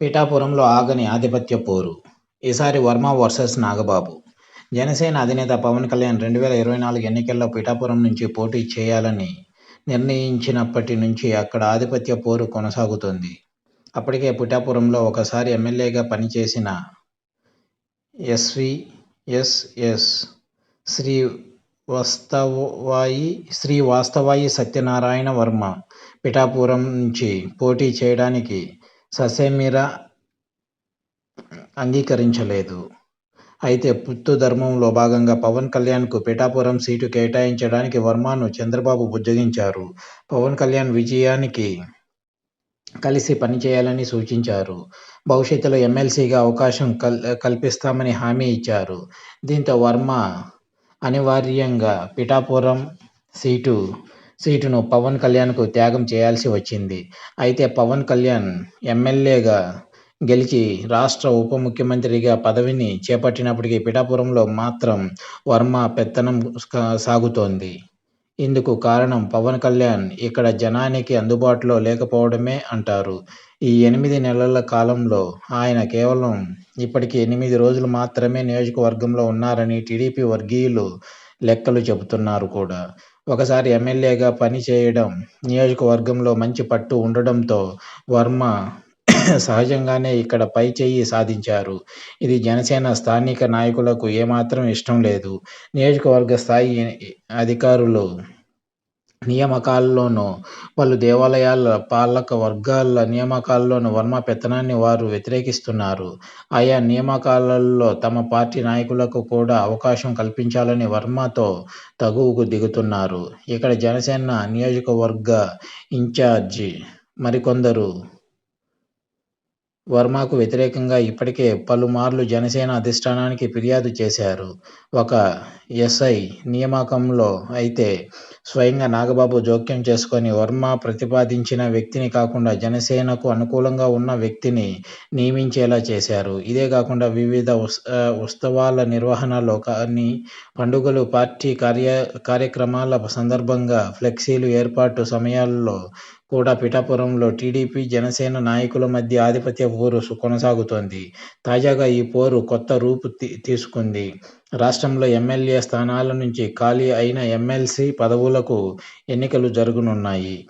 పిఠాపురంలో ఆగని ఆధిపత్య పోరు. ఈసారి వర్మ వర్సెస్ నాగబాబు. జనసేన అధినేత పవన్ కళ్యాణ్ రెండు వేల ఇరవై నాలుగు ఎన్నికల్లో పిఠాపురం నుంచి పోటీ చేయాలని నిర్ణయించినప్పటి నుంచి అక్కడ ఆధిపత్య పోరు కొనసాగుతుంది. అప్పటికే పిఠాపురంలో ఒకసారి ఎమ్మెల్యేగా పనిచేసిన ఎస్విఎస్ఎస్ శ్రీ వస్తవాయి శ్రీ వాస్తవాయి సత్యనారాయణ వర్మ పిఠాపురం నుంచి పోటీ చేయడానికి ససేమిరా అంగీకరించలేదు. అయితే పొత్తు ధర్మంలో భాగంగా పవన్ కళ్యాణ్కు పిఠాపురం సీటు కేటాయించడానికి వర్మను చంద్రబాబు బుజ్జగించారు. పవన్ కళ్యాణ్ విజయానికి కలిసి పనిచేయాలని సూచించారు. భవిష్యత్తులో ఎమ్మెల్సీగా అవకాశం కల్ కల్పిస్తామని హామీ ఇచ్చారు. దీంతో వర్మ అనివార్యంగా పిఠాపురం సీటు సీటును పవన్ కళ్యాణ్కు త్యాగం చేయాల్సి వచ్చింది. అయితే పవన్ కళ్యాణ్ ఎమ్మెల్యేగా గెలిచి రాష్ట్ర ఉప ముఖ్యమంత్రిగా పదవిని చేపట్టినప్పటికీ పిఠాపురంలో మాత్రం వర్మ పెత్తనం సాగుతోంది. ఇందుకు కారణం పవన్ కళ్యాణ్ ఇక్కడ జనానికి అందుబాటులో లేకపోవడమే అంటారు. ఈ ఎనిమిది నెలల కాలంలో ఆయన కేవలం ఇప్పటికి ఎనిమిది రోజులు మాత్రమే నియోజకవర్గంలో ఉన్నారని టీడీపీ వర్గీయులు లెక్కలు చెబుతున్నారు కూడా. ఒకసారి ఎమ్మెల్యేగా పనిచేయడం నియోజకవర్గంలో మంచి పట్టు ఉండడంతో వర్మ సహజంగానే ఇక్కడ పై చేయి సాధించారు. ఇది జనసేన స్థానిక నాయకులకు ఏమాత్రం ఇష్టం లేదు. నియోజకవర్గ స్థాయి అధికారులు నియామకాల్లోనూ పలు దేవాలయాల పాలక వర్గాల నియామకాల్లోనూ వర్మ పెత్తనాన్ని వారు వ్యతిరేకిస్తున్నారు. ఆయా నియామకాలలో తమ పార్టీ నాయకులకు కూడా అవకాశం కల్పించాలని వర్మతో తగువుకు దిగుతున్నారు. ఇక్కడ జనసేన నియోజకవర్గ ఇన్ఛార్జి మరికొందరు వర్మకు వ్యతిరేకంగా ఇప్పటికే పలుమార్లు జనసేన అధిష్టానానికి ఫిర్యాదు చేశారు. ఒక ఎస్ఐ నియామకంలో అయితే స్వయంగా నాగబాబు జోక్యం చేసుకొని వర్మ ప్రతిపాదించిన వ్యక్తిని కాకుండా జనసేనకు అనుకూలంగా ఉన్న వ్యక్తిని నియమించేలా చేశారు. ఇదే కాకుండా వివిధ ఉత్సవాల నిర్వహణలో కానీ పండుగలు పార్టీ కార్య కార్యక్రమాల సందర్భంగా ఫ్లెక్సీలు ఏర్పాటు సమయాల్లో కూడా పిఠాపురంలో టీడీపీ జనసేన నాయకుల మధ్య ఆధిపత్య పోరు కొనసాగుతోంది. తాజాగా ఈ పోరు కొత్త రూపు తీసుకుంది. రాష్ట్రంలో ఎమ్మెల్యే స్థానాల నుంచి ఖాళీ అయిన ఎమ్మెల్సీ పదవులకు ఎన్నికలు జరగనున్నాయి.